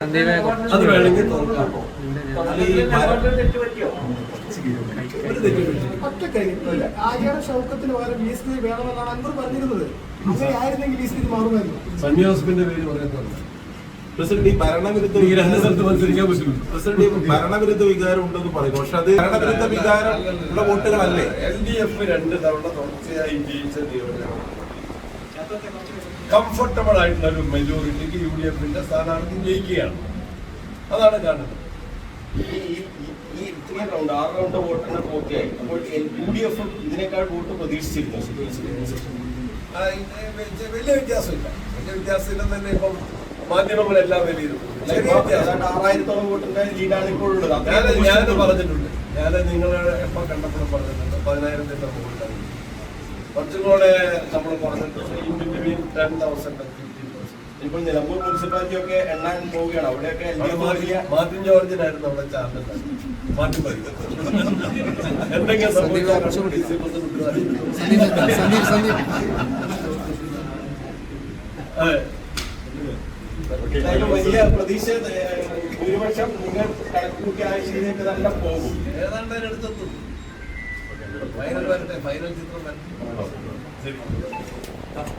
അത് വേണമെങ്കിൽ ആര്യാടെ ഷൗക്കത്തിന് പകരം വേണമെന്നാണ് അൻവർ പറഞ്ഞിരുന്നത്. അങ്ങനെ ആയിരുന്നെങ്കിൽ വി മാറുമായിരുന്നു. സണ്ണി പേര് പറയുന്നത് പ്രസിഡന്റ് ഈ ഭരണവിരുദ്ധ പ്രസിഡന്റ് ഈ വികാരം ഉണ്ടെന്ന് പറയും പക്ഷെ അത് ഭരണവിരുദ്ധ വികാരം ഉള്ള വോട്ടുകളല്ലേ? എൽ ഡി എഫ് രണ്ട് തവണ തുടർച്ചയായി ജയിച്ച നിയോജകം കംഫർട്ടബിൾ ആയിട്ടുള്ള ഒരു മെജോറിറ്റിക്ക് യു ഡി എഫിന്റെ സ്ഥാനാർത്ഥി ജയിക്കുകയാണ്. അതാണ് കാരണം. ഈ ഇത്രയും റൗണ്ട് ആറ് റൗണ്ട് വോട്ടെണ്ണം പൂർത്തിയായി അപ്പോൾ യു ഡി എഫ് ഇതിനേക്കാൾ വോട്ട് പ്രതീക്ഷിച്ചിരുന്നു? ആ, ഇത് വലിയ- വ്യത്യാസമില്ല. വലിയ വ്യത്യാസമില്ലെന്ന് തന്നെ ഇപ്പം മാധ്യമങ്ങളെല്ലാം വ്യത്യാസം. ആറായിരത്തോളം വോട്ടിന്റെ ലീഡാണ് ഇപ്പോൾ ഉള്ളത്. ഞാൻ പറഞ്ഞിട്ടുണ്ട്. ഞാൻ നിങ്ങളെ എപ്പോൾ കണ്ടപ്പോഴും പറഞ്ഞിട്ടുണ്ട്. പതിനായിരത്തിന്റെ മുകളിലാണ് കുറച്ചും കൂടെ നമ്മൾ ടെൻ തൗസൻഡ് ഇപ്പോൾ നിലമ്പൂർ മുനിസിപ്പാലിറ്റി ഒക്കെ എണ്ണാൻ പോവുകയാണ്. അവിടെയൊക്കെ മാർട്ടിൻ ജോർജിനായിരുന്നു അവിടെ ചാർജ് മാർട്ടിൻ വലിയ പ്രതീക്ഷ ഭൂരിപക്ഷം നിങ്ങൾ കണക്കൂട്ടി ആ രീതിയിലേക്ക് തന്നെ പോകും. ഏതാണ്ട് അതിനടുത്തെത്തും ഫൈനൽ വരട്ടെ ഫൈനൽ ചിത്രം വരട്ടെ. 자.